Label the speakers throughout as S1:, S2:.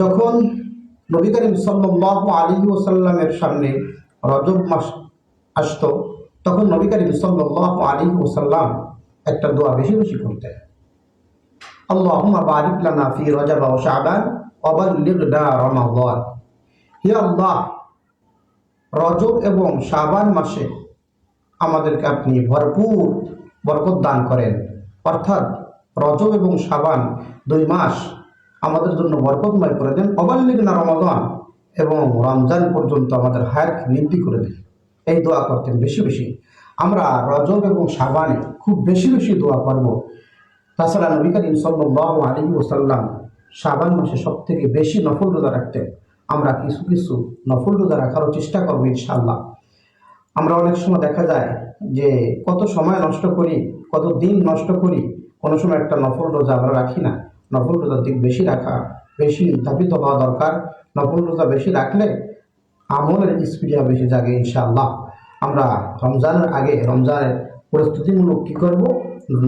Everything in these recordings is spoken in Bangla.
S1: যখন নবী করিম সাল্লাল্লাহু আলাইহি ওয়াসাল্লামের সামনে রজব মাস আসতো, তখন নবী করিম সাল্লাল্লাহু আলাইহি ওয়াসাল্লাম একটা দোয়া বেশি বেশি করতেন। আল্লাহুম্মা বারিক লানা ফি রজব ওয়া শাবান ওয়া বাল্লিগনা রমাদান। হে আল্লাহ, রজব এবং শাবান মাসে আমাদেরকে আপনি ভরপুর বরকত দান করেন। অর্থাৎ রজব এবং শাবান দুই মাস আমাদের জন্য বরকতময় করে দেন। অবাল্লিগনা রমাদান এবং রমজান পর্যন্ত আমাদের হায়াত বৃদ্ধি করে দেন। এই দোয়া করতেন বেশি বেশি। আমরা রজব এবং সাবানে খুব বেশি বেশি দোয়া করব। তাছাড়া নবী করিম সাল্লাল্লাহু আলাইহি ওয়াসাল্লাম সাবান মাসে সব থেকে বেশি নফল রোজা রাখতেন। আমরা কিছু কিছু নফল রোজা রাখারও চেষ্টা করব ইনশাআল্লাহ। আমরা অনেক সময় দেখা যায় যে কত সময় নষ্ট করি, কত দিন নষ্ট করি, কোনো সময় একটা নফল রোজা আমরা রাখি না। নফল রোজার দিক বেশি রাখা, বেশি ধাবিত হওয়া দরকার। নফল রোজা বেশি রাখলে আমলের স্পিডিয়া বেশি জাগে ইনশাআল্লাহ। আমরা রমজানের আগে রমজানের প্রস্তুতিমূলক কী করব?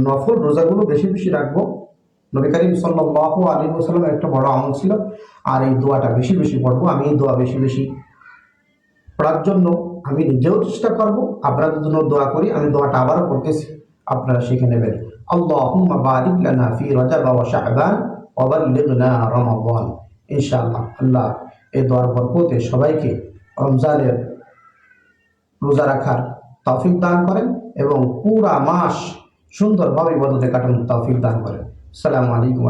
S1: নফল রোজাগুলো বেশি বেশি রাখব। নবী করিম সাল্লাল্লাহু আলাইহি ওয়াসাল্লামের একটা বড় আমল ছিল। আর এই দোয়াটা বেশি বেশি পড়ব, আমি এই দোয়া বেশি বেশি পড়ার জন্য আমি নিজেও চেষ্টা করব। আপনাদের জন্য দোয়া করি, আমি দোয়াটা আবারও করতেছি আপনারা শিখে নেবেন। আল্লাহুম্মা বারিক লানা ফি রজব ওয়া শাবান ওয়া বাল্লিগনা রমাদান ইনশাআল্লাহ আল্লাহ এই দোয়ার বরকতে সবাইকে রমজানের রোজা রাখার তৌফিক দান করেন এবং পুরা মাস সুন্দরভাবে ইবাদতে কাটানোর তৌফিক দান করেন আসসালামু আলাইকুম।